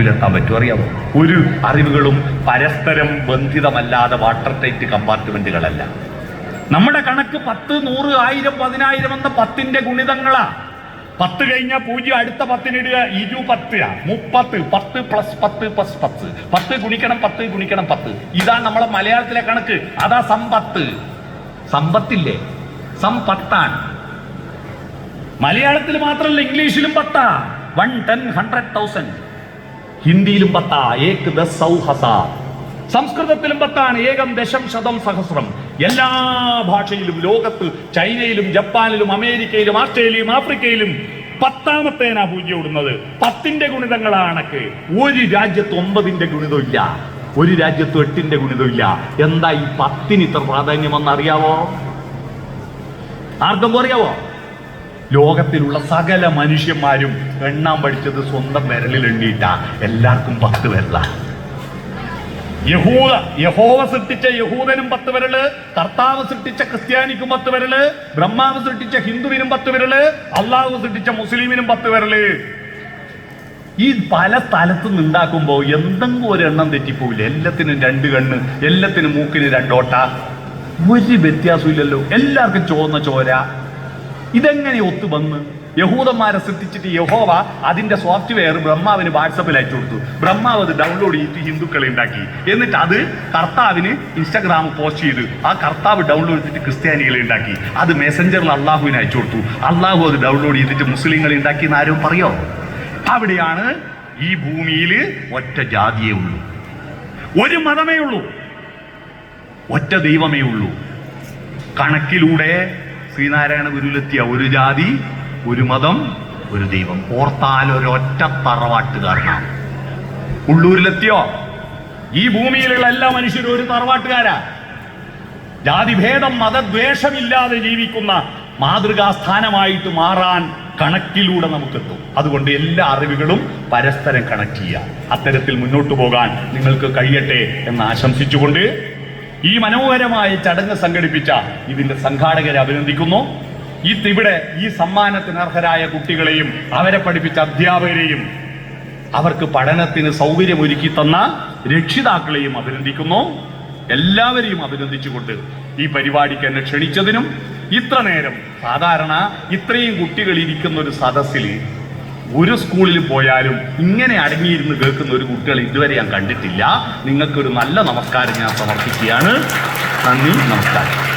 ഒടുവിലെത്താൻ പറ്റും അറിയാമോ ഒരു അറിവുകളും പരസ്പരം ബന്ധിതമല്ലാതെ വാട്ടർ ടൈറ്റ് കമ്പാർട്ട്മെന്റുകളല്ല. നമ്മുടെ കണക്ക് പത്ത് നൂറ് ആയിരം പതിനായിരം എന്ന പത്തിന്റെ ഗുണിതങ്ങളാ. പത്ത് കഴിഞ്ഞാൽ പൂജ്യം അടുത്ത പത്തിനിടുക ഇരു പത്ത് മുപ്പത്ത് പത്ത് പ്ലസ് പത്ത് പ്ലസ് പത്ത്. പത്ത് ഗുണിക്കണം പത്ത് ഗുണിക്കണം പത്ത്. ഇതാണ് നമ്മളെ മലയാളത്തിലെ കണക്ക്. അതാ സമ്പത്ത്. സമ്പത്തില്ലേ? സമ്പത്താണ് മലയാളത്തിൽ മാത്രമല്ല ഇംഗ്ലീഷിലും പത്താ. One ten hundred thousand. ഹിന്ദിയിലും പത്താ ഏക് ദസ് സൗ ഹസാർ സംസ്കൃതത്തിലും പത്താണ് ഏകം ദശം ശതം സഹസ്രം. എല്ലാ ഭാഷയിലും ലോകത്ത് ചൈനയിലും ജപ്പാനിലും അമേരിക്കയിലും ആസ്ട്രേലിയയിലും ആഫ്രിക്കയിലും പത്താമത്തേനാ പൂജ്യം ഇടുന്നത്. പത്തിന്റെ ഗുണിതങ്ങളാണക്ക്. ഒരു രാജ്യത്ത് ഒമ്പതിന്റെ ഗുണിതമില്ല. ഒരു രാജ്യത്ത് എട്ടിന്റെ ഗുണിതമില്ല. എന്താ ഈ പത്തിന് ഇത്ര പ്രാധാന്യമെന്ന് അറിയാവോ ആർക്കും അറിയാവോ? ലോകത്തിലുള്ള സകല മനുഷ്യന്മാരും എണ്ണാൻ പഠിച്ചത് സ്വന്തം വിരലിൽ എണ്ണിയിട്ടാ എല്ലാവർക്കും പത്ത് വിരലാണ് യഹൂദ യഹോവ സൃഷ്ടിച്ച യഹൂദനും പത്ത് വിരൽ കർത്താവ് സൃഷ്ടിച്ച ക്രിസ്ത്യാനിക്കും പത്ത് വിരൽ ബ്രഹ്മാവ് സൃഷ്ടിച്ച ഹിന്ദുവിനും പത്ത് വിരൽ അള്ളാഹു സൃഷ്ടിച്ച മുസ്ലിമിനും പത്ത് വിരൽ. ഈ പല സ്ഥലത്ത് നിന്നുണ്ടാക്കുമ്പോ എന്തെങ്കിലും ഒരു എണ്ണം തെറ്റിപ്പോവില്ല. എല്ലാത്തിനും രണ്ട് കണ്ണ് എല്ലാത്തിനും മൂക്കിന് രണ്ടോട്ട ഒരു വ്യത്യാസമില്ലല്ലോ എല്ലാവർക്കും ചോന്ന ചോര ഇതെങ്ങനെ ഒത്തു വന്ന് യഹൂദന്മാരെ സൃഷ്ടിച്ചിട്ട് യഹോവ അതിന്റെ സോഫ്റ്റ്വെയർ ബ്രഹ്മാവിന് വാട്സപ്പിൽ അയച്ചു കൊടുത്തു. ബ്രഹ്മാവ് അത് ഡൗൺലോഡ് ചെയ്തിട്ട് ഹിന്ദുക്കളെ ഉണ്ടാക്കി. എന്നിട്ട് അത് കർത്താവിന് ഇൻസ്റ്റാഗ്രാം പോസ്റ്റ് ചെയ്ത് ആ കർത്താവ് ഡൗൺലോഡ് ചെയ്തിട്ട് ക്രിസ്ത്യാനികളെ ഉണ്ടാക്കി. അത് മെസ്സഞ്ചറിൽ അള്ളാഹുവിന് അയച്ചു കൊടുത്തു. അള്ളാഹു അത് ഡൗൺലോഡ് ചെയ്തിട്ട് മുസ്ലിങ്ങളെ ഉണ്ടാക്കി എന്ന് ആരും പറയോ? അവിടെയാണ് ഈ ഭൂമിയിൽ ഒറ്റ ജാതിയേ ഉള്ളൂ. ഒരു മതമേ ഉള്ളൂ. ഒറ്റ ദൈവമേ ഉള്ളൂ. കണക്കിലൂടെ ശ്രീനാരായണ ഗുരുവിലെത്തിയ ഒരു ജാതി ഒരു മതം ഒരു ദൈവം. ഓർത്താൽ ഒരൊറ്റ തറവാട്ടുകാരനാണ്. ഉള്ളൂരിലെത്തിയോ? ഈ ഭൂമിയിലുള്ള എല്ലാ മനുഷ്യരും ഒരു തറവാട്ടുകാരാ. ജാതിഭേദം മതദ്വേഷമില്ലാതെ ജീവിക്കുന്ന മാതൃകാസ്ഥാനമായിട്ട് മാറാൻ കണക്കിലൂടെ നമുക്കെത്തും. അതുകൊണ്ട് എല്ലാ അറിവുകളും പരസ്പരം കണക്ട് ചെയ്യുക. അത്തരത്തിൽ മുന്നോട്ട് പോകാൻ നിങ്ങൾക്ക് കഴിയട്ടെ എന്ന് ആശംസിച്ചുകൊണ്ട് ഈ മനോഹരമായ ചടങ്ങ് സംഘടിപ്പിച്ച ഇതിന്റെ സംഘാടകരെ അഭിനന്ദിക്കുന്നു. ഈ ഇവിടെ ഈ സമ്മാനത്തിന് അർഹരായ കുട്ടികളെയും അവരെ പഠിപ്പിച്ച അധ്യാപകരെയും അവർക്ക് പഠനത്തിന് സൗകര്യമൊരുക്കി തന്ന രക്ഷിതാക്കളെയും അഭിനന്ദിക്കുന്നു. എല്ലാവരെയും അഭിനന്ദിച്ചുകൊണ്ട് ഈ പരിപാടിക്ക് എന്നെ ക്ഷണിച്ചതിനും ഇത്ര നേരം സാധാരണ ഇത്രയും കുട്ടികൾ ഇരിക്കുന്ന ഒരു സദസ്സിൽ ഒരു സ്കൂളിൽ പോയാലും ഇങ്ങനെ അടങ്ങിയിരുന്ന് കേൾക്കുന്ന ഒരു കുട്ടികൾ ഇതുവരെ ഞാൻ കണ്ടിട്ടില്ല. നിങ്ങൾക്കൊരു നല്ല നമസ്കാരം ഞാൻ സമർപ്പിക്കുകയാണ്. നന്ദി നമസ്കാരം.